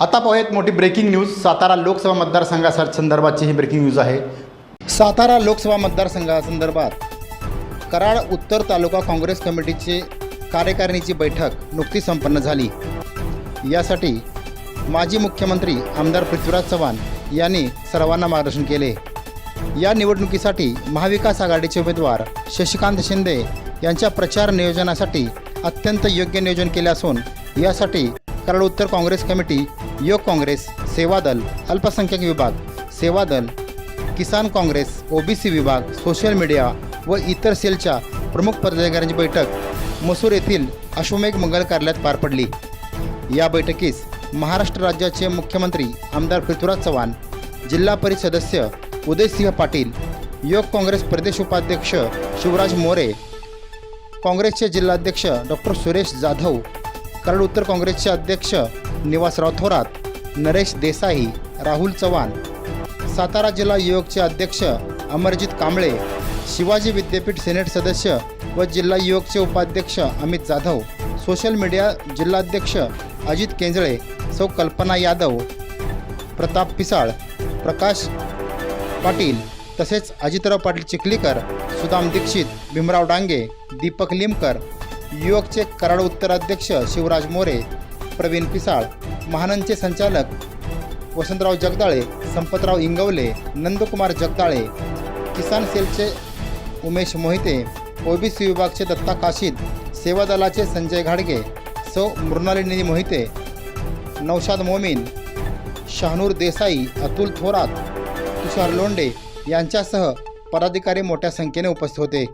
आता पाहूयात मोठी ब्रेकिंग न्यूज सातारा लोकसभा मतदारसंघा संदर्भाची ही ब्रेकिंग न्यूज आहे. सातारा लोकसभा मतदारसंघासंदर्भात कराड उत्तर तालुका काँग्रेस कमिटीचे कार्यकारिणीची बैठक नुकती संपन्न झाली. यासाठी माजी मुख्यमंत्री आमदार पृथ्वीराज चव्हाण यांनी सर्वांना मार्गदर्शन केले. या निवडणुकीसाठी महाविकास आघाडीचे उमेदवार शशिकांत शिंदे यांच्या प्रचार नियोजनासाठी अत्यंत योग्य नियोजन केले असून यासाठी कराड उत्तर काँग्रेस कमिटी योग काँग्रेस सेवादल अल्पसंख्याक विभाग सेवादल किसान काँग्रेस ओबीसी विभाग सोशल मीडिया व इतर सेलच्या प्रमुख पदाधिकाऱ्यांची बैठक मसूर येथील अश्वमेघ मंगल कार्यालयात पार पडली. या बैठकीस महाराष्ट्र राज्याचे मुख्यमंत्री आमदार पृथ्वीराज चव्हाण जिल्हा परिषद सदस्य उदयसिंह पाटील योग काँग्रेस प्रदेश उपाध्यक्ष शिवराज मोरे काँग्रेसचे जिल्हाध्यक्ष डॉक्टर सुरेश जाधव कराड उत्तर काँग्रेसचे अध्यक्ष निवासराव थोरात नरेश देसाई राहुल चव्हाण सातारा जिल्हा युवकचे अध्यक्ष अमरजित कांबळे शिवाजी विद्यापीठ सेनेट सदस्य व जिल्हा युवकचे उपाध्यक्ष अमित जाधव सोशल मीडिया जिल्हाध्यक्ष अजित केंजळे सौ कल्पना यादव प्रताप पिसाळ प्रकाश पाटील तसेच अजितराव पाटील चिखलीकर सुदाम दीक्षित भीमराव डांगे दीपक लिमकर युवकचे कराड उत्तराध्यक्ष शिवराज मोरे प्रवीण पिसाळ महानंदचे संचालक वसंतराव जगदाळे संपतराव इंगवले नंदकुमार जगदाळे किसान सेलचे उमेश मोहिते ओबीसी विभागचे दत्ता काशीद सेवा दलाचे संजय घाडगे सौ मृणालिनी मोहिते नौशाद मोमीन शहानूर देसाई अतुल थोरात तुषार लोंडे यांच्यासह पदाधिकारी मोठ्या संख्येने उपस्थित होते.